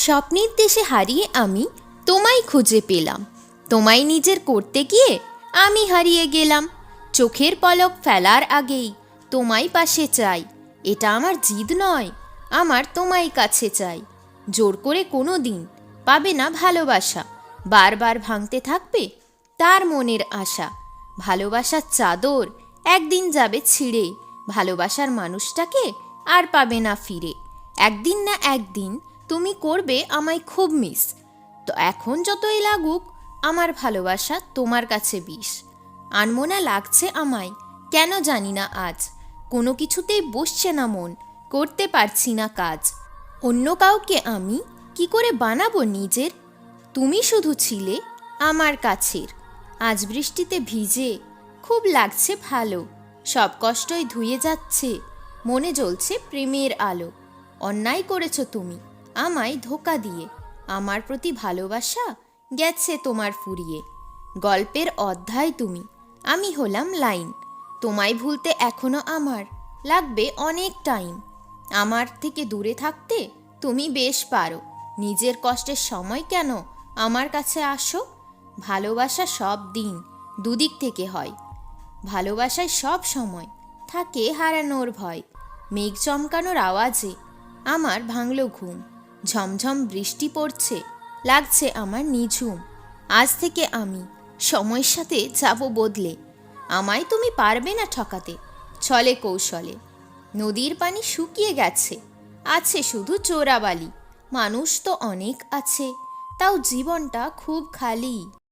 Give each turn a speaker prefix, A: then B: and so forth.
A: স্বপ্নের দেশে হারিয়ে আমি তোমায় খুঁজে পেলাম। তোমায় নিজের করতে গিয়ে আমি হারিয়ে গেলাম। চোখের পলক ফেলার আগেই তোমায় পাশে চাই। এটা আমার জিদ নয়, আমার তোমায় কাছে চাই। জোর করে কোনো দিন পাবে না ভালোবাসা। বারবার ভাঙতে থাকবে তার মনের আশা। ভালোবাসার চাদর একদিন যাবে ছিঁড়ে। ভালোবাসার মানুষটাকে আর পাবে না ফিরে। একদিন না একদিন তুমি করবে আমায় খুব মিস। তো এখন যতই লাগুক, আমার ভালোবাসা তোমার কাছে বিষ। আনমোনা লাগছে আমায়, কেন জানি না আজ। কোনো কিছুতেই বসছে না মন, করতে পারছি না কাজ। অন্য কাউকে আমি কি করে বানাবো নিজের? তুমি শুধু ছিলে আমার কাছের। আজ বৃষ্টিতে ভিজে খুব লাগছে ভালো। সব কষ্টই ধুয়ে যাচ্ছে, মনে জ্বলছে প্রেমের আলো। অন্যায় করেছ তুমি। আমায় ধোকা দিয়ে, আমার প্রতি ভালোবাসা গেছে তোমার ফুরিয়ে। গল্পের অধ্যায় তুমি, আমি হলাম লাইন, তোমায় ভুলতে এখনও আমার লাগবে অনেক টাইম। আমার থেকে দূরে থাকতে তুমি বেশ পারো, নিজের কষ্টের সময় কেন আমার কাছে আসো? ভালোবাসা সব দিন দুদিক থেকে হয়, ভালোবাসায় সব সময় থাকে হারানোর ভয়, মেঘ চমকানোর আওয়াজে আমার ভাঙল ঘুম। ঝমঝম বৃষ্টি পড়ছে, লাগছে আমার নিঝুম। আজ থেকে আমি সময়ের সাথে যাব বদলে। আমায় তুমি পারবে না ঠকাতে ছলে কৌশলে। নদীর পানি শুকিয়ে গেছে, আছে শুধু চোরাবালি। মানুষ তো অনেক আছে, তাও জীবনটা খুব খালি।